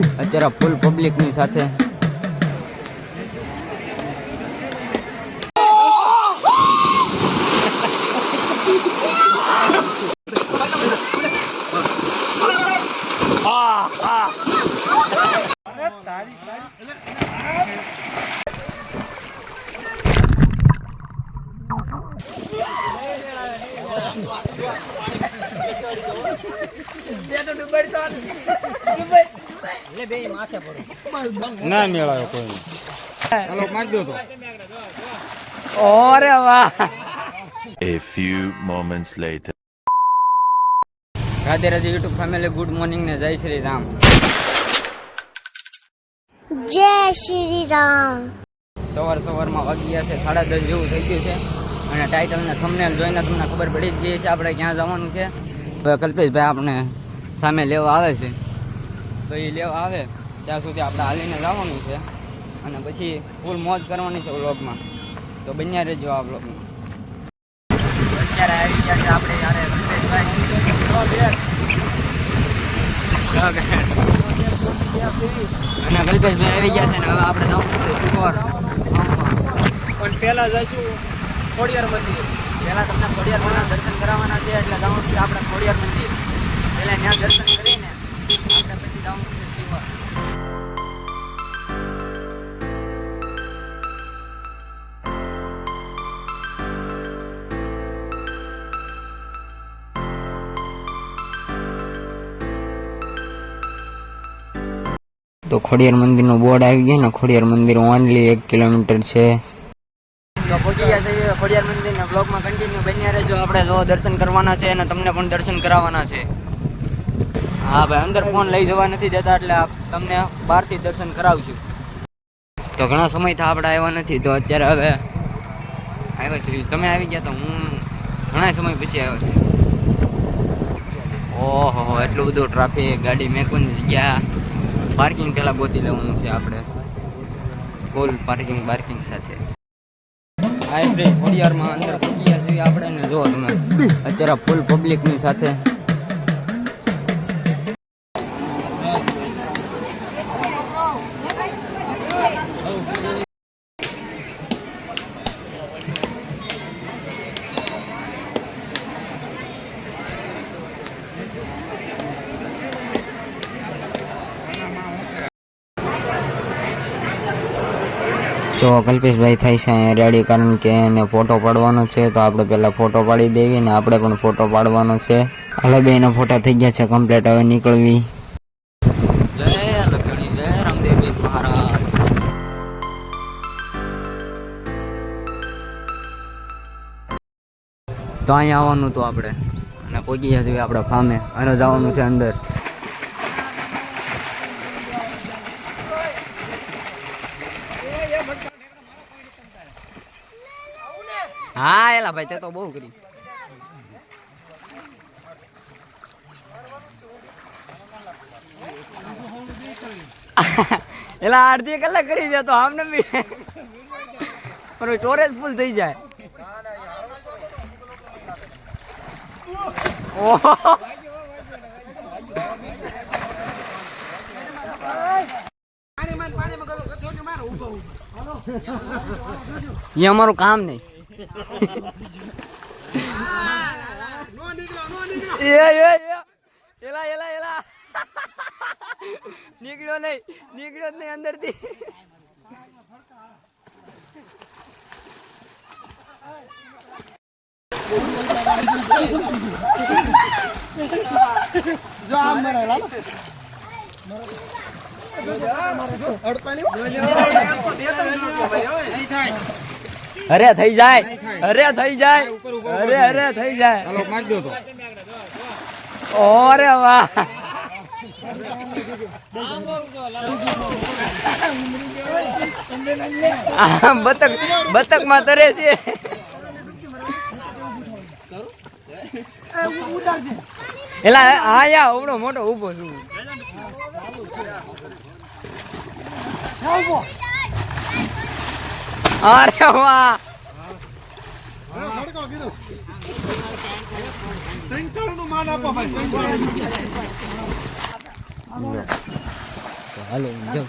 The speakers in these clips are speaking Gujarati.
અત્યારે ફૂલ પબ્લિકની સાથે. ના મેળાયો કોઈ હાલો માંગ્યો તો. ઓરે વાહ. A few moments later. Radhe Radhe YouTube family good morning ને જય શ્રી રામ. જય શ્રી રામ. સવાર સવારમાં વાગી ગયા છે સાડા દસ જેવું થઈ ગયું છે. અને ટાઇટલ ને થંબનેલ જોઈને તમને ખબર પડી જ ગઈ છે આપણે ક્યાં જવાનું છે. હવે કલ્પેશભાઈ આપણે સામે લેવા આવે છે. તો એ લેવા આવે ત્યાં સુધી આપણે હાલીને લાવવાનું છે. અને પછી ફૂલ મોજ કરવાની છે વ્લોગમાં. તો બન્યા રહેજો આ વ્લોગમાં. અત્યારે આવી ગયા છે આપણે યારે અને કલ્પેશભાઈ આવી ગયા છે ને હવે આપણે જવાનું છે પણ પહેલાં જઈશું ખોડિયાર મંદિર. પહેલા તમને ખોડિયાર મંદિર દર્શન કરાવવાના છે એટલે છે આપણે ખોડિયાર મંદિર. પહેલાં ત્યાં દર્શન કરીને આપણે પછી જવાનું છે શિવર તો ખોડિયાર મંદિરનું બોર્ડ આવી ગયું ને, ખોડિયાર મંદિર ઓનલી એક કિલોમીટર છે. તો પહોંચી ગયા છે ખોડિયાર મંદિરના બ્લોગમાં કન્ટિન્યુ બન્યા રહેજો. આપણે લો દર્શન કરવાના છે અને તમને પણ દર્શન કરાવવાના છે. હા ભાઈ, અંદર ફોન લઈ જવા નથી દેતા એટલે તમને બહારથી દર્શન કરાવશું તો ઘણા સમયથી આપણે આવ્યા નથી, તો અત્યારે હવે આવ્યા છીએ તમે આવી ગયા તો હું ઘણા સમય પછી આવ્યો છું. ઓહો, એટલું બધું ટ્રાફિક ગાડી મેકવાની જગ્યા. પાર્કિંગ પહેલાં ગોતી લેવાનું છે આપણે ફૂલ પાર્કિંગ પાર્કિંગ સાથે. આ શ્રી ખોડિયારમાં અંદર પહોંચ્યા છીએ આપણે ને જો તમે. અત્યારે ફૂલ પબ્લિકની સાથે જો કલ્પેશભાઈ થાય છે અહીંયા રેડી કારણ કે એને ફોટો પાડવાનો છે, તો આપણે પહેલાં ફોટો પાડી દેવી ને આપણે પણ ફોટો પાડવાનો છે. હાલો બેના ફોટા થઈ ગયા છે કમ્પ્લીટ હવે નીકળવી. તો અહીંયા આવવાનું તો આપણે. અને પહોંચી છીએ આપણે ફામે. અને જવાનું છે અંદર. હા એલા ભાઈ તે તો બહુ કરી એલા અડધી કલાક કરી દે તો આમને બી પણ સ્ટોરેજ ફૂલ થઈ જાય. ઓહો. એ અમારું કામ નહીં. એલા એલા એલા નીકળ્યો નહીં નીકળ્યો જ નહીં અંદરથી અરે થઈ જાય. અરે થઈ જાય. અરે અરે થઈ જાય. હાલો તો. ઓરે વાહ. બતક બતકમાં તરે છે. એલા હા યા ઊભો મોટો ઊભો છું. અરે વાહ હાલો જાઉં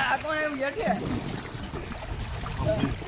આ કોણ એવું હેઠે? બે તો ડૂબાડતો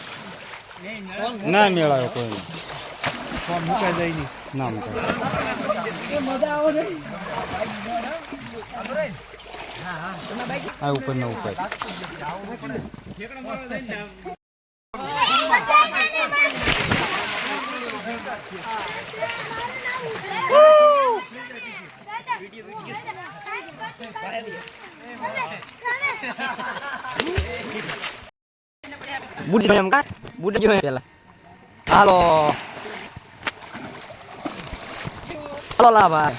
ના મેળાયો કોઈ મૂકાઈ મુકાઈ જાય નહીં? ના મૂકાય. આ ઉપર ના ઉપર. બુડી એમ કા બુડી જોઈ પેલા હાલો હાલો લા ભાઈ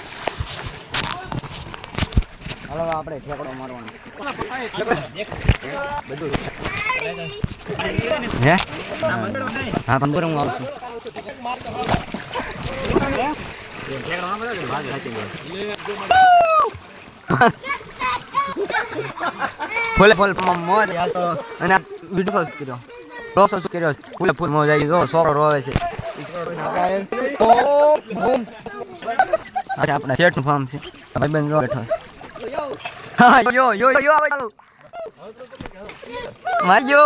હાલો આપણે ઠેકડો મારવાનો બધું હે હા પંદર હું આવું છું ફૂલે ફૂલ મોજ હાલ તો અને વીડિયો શું કર્યો રોસો શું કર્યો ફૂલે ફૂલ મોજ આવી જો છોકરો રોવે છે અચ્છા આપણા શેઠનું ફાર્મ છે ભાઈ બેન બેઠો છે હા યો યો યો આવે ચાલુ માજો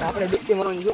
આપણે દીકરી મારવાની જો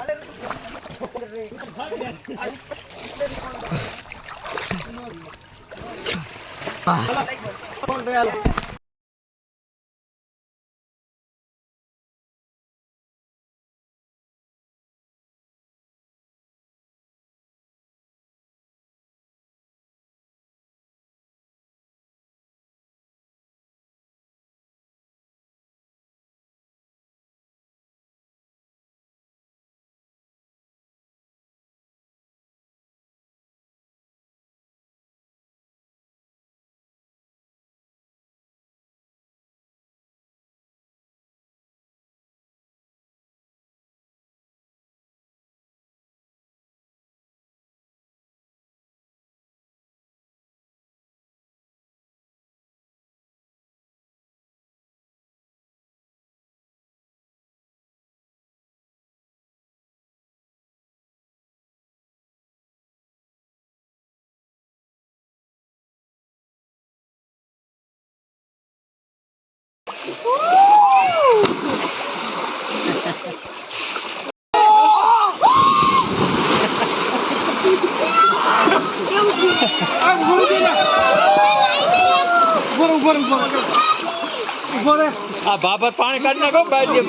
આ બાબત પાણી કાઢી નાખો બાજી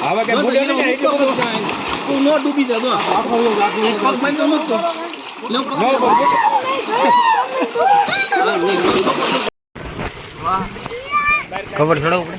હવે કે ખબર છોડવું પડે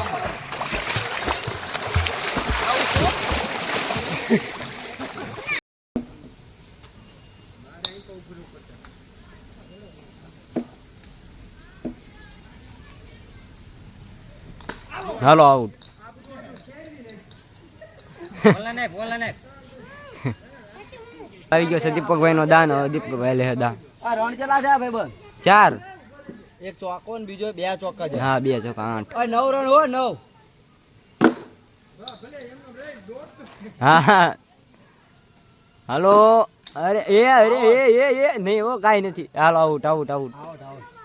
હાલો આઉટ. આવી ગયો છે દીપકભાઈ નો દાન દીપકભાઈ લે દાન. આ રણ ચલા છે ભાઈ બન ચાર. એક ચોકો ને બીજો બે ચોકા છે. હા બે ચોકા આઠ. નવ રણ હો નવ. હા હા. હાલો. અરે એ અરે એ એ એ. નહીં હો કાંઈ નથી. હાલો out out out.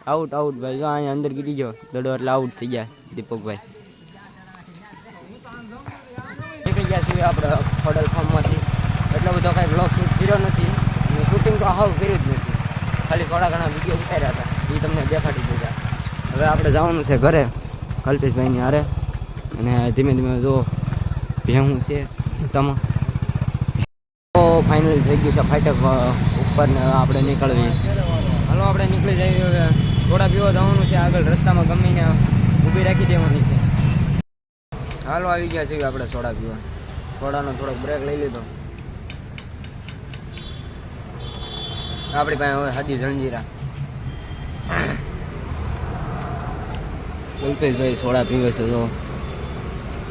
Out out. ભાઈ. જો અહીંયા અંદર ગીરી ગયો. દડો એટલે આઉટ થઈ ગયા દીપકભાઈ. નીકળી ગયા છીએ આપણે ખોડલ ફાર્મમાંથી. એટલો બધો કાંઈ બ્લોગ શૂટ કર્યો નથી. શૂટિંગ તો હાવ કર્યું જ નથી. ખાલી થોડા ઘણા વીડિયો ઉતાર્યા હતા. એ તમને દેખાડી દીધા. હવે આપણે જવાનું છે ઘરે, કલ્પેશભાઈની હારે. અને ધીમે ધીમે જો ભેહું છે તમે તો ફાઇનલ થઈ ગયું છે ફાટક ઉપર આપણે નીકળવી. હાલો, આપણે નીકળી જઈએ હવે. થોડા પીવા જવાનું છે આગળ, રસ્તામાં ગમીને ઊભી રાખી દેવાની છે. હાલો, આવી ગયા છે આપણે થોડા પીવા સોડાનો થોડોક બ્રેક લઈ લીધો. આપણી પાસે હવે હાજી જંજીરા. કલ્પેશભાઈ સોડા પીવે છે તો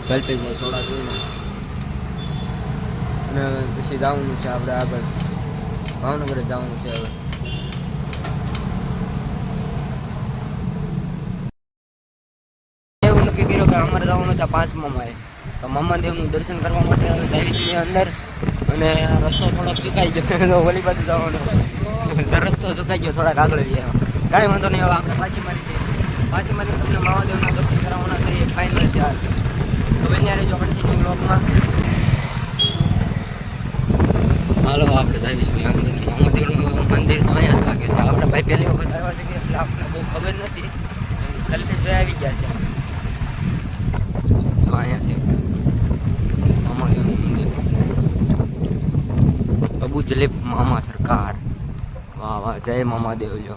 કલ્પેશભાઈ સોડા પીવે અને પછી જવાનું છે આપણે આગળ. ભાવનગર જવાનું છે હવે. એવું નક્કી કર્યું કે અમારે જવાનું છે પાંચમા મામાએ તો મામાદેવનું દર્શન કરવા માટે હવે જઈએ છીએ અંદર. અને રસ્તો થોડોક ચૂકાઈ ગયો. ઓલી બાજુ જવાનો. રસ્તો ચૂકાઈ ગયો થોડાક આગળ ગયા કાંઈ વાંધો નહીં, હવે આપણે પાછી મારી પાછી મારી તમને મામાદેવના દર્શન કરાવવાના કરીએ ફાઇનલ ચાર તો બન્યા રહેજો કન્ટિન્યુ બ્લોકમાં હાલો, આપણે જઈએ છીએ અંદર. મામાદેવનું મંદિર તો અહીંયા જ લાગે છે. આપણે ભાઈ પહેલી વખત આવ્યા છે એટલે આપણે બહુ ખબર નથી. કલ્પેશભાઈ આવી ગયા છે તો અહીંયા છે મહાદેવનું મંદિર જલીપ મામા સરકાર વાહ વાહ જય મામા દેવજો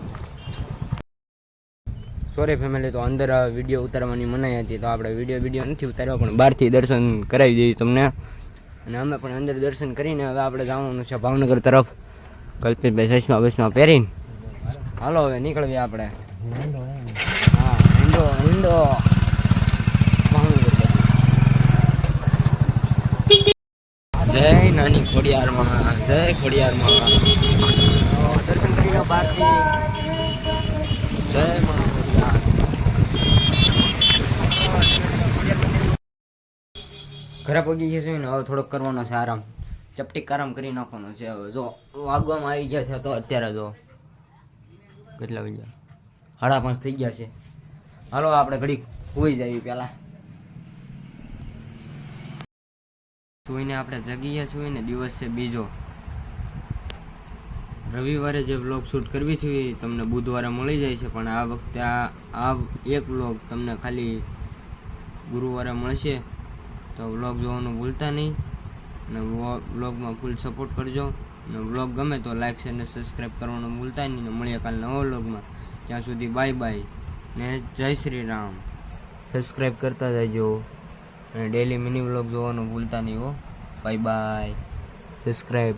સોરી ફેમિલી તો અંદર વીડિયો ઉતારવાની મનાઈ હતી, તો આપણે વીડિયો વીડિયો નથી ઉતાર્યો, પણ બહારથી દર્શન કરાવી દઈએ તમને. અને અમે પણ અંદર દર્શન કરીને હવે આપણે જવાનું છે ભાવનગર તરફ. કલ્પિતભાઈ ચશ્મા બસમાં પહેરીને. હાલો, હવે નીકળવી આપણે. હા હિન્દો હિંડો ભાવનગર બાજુ. જય નાની ખોડિયારમાં, જય ખોડિયારમાં. દર્શન કરી લો બહારથી જય ઘરે પગી ગયા છે ને, હવે થોડોક કરવાનો છે આરામ. ચપટીક આરામ કરી નાખવાનો છે હવે. જો, વાગવામાં આવી ગયા છે તો અત્યારે જો. કેટલા વાગ્યા? સાડા પાંચ થઈ ગયા છે. હાલો, આપણે ઘડી હોઈ જઈએ પહેલાં. સુઈને આપણે જગીએ છીએ ને દિવસ છે બીજો. રવિવારે જે વ્લોગ શૂટ કરવી છે એ તમને બુધવારે મળી જાય છે, પણ આ વખતે આ આ એક વ્લોગ તમને ખાલી ગુરુવારે મળશે. તો વ્લોગ જોવાનું ભૂલતા નહીં અને વ્લોગમાં ફૂલ સપોર્ટ કરજો. અને વ્લોગ ગમે તો લાઈક શેર અને સબસ્ક્રાઈબ કરવાનું ભૂલતા નહીં ને મળીએ કાલ નવો વ્લોગમાં ત્યાં સુધી બાય બાય ને જય શ્રી રામ. સબસ્ક્રાઈબ કરતા જજો. અને ડેલી મિની વ્લોગ જોવાનું ભૂલતા નહીં હો. Bye bye subscribe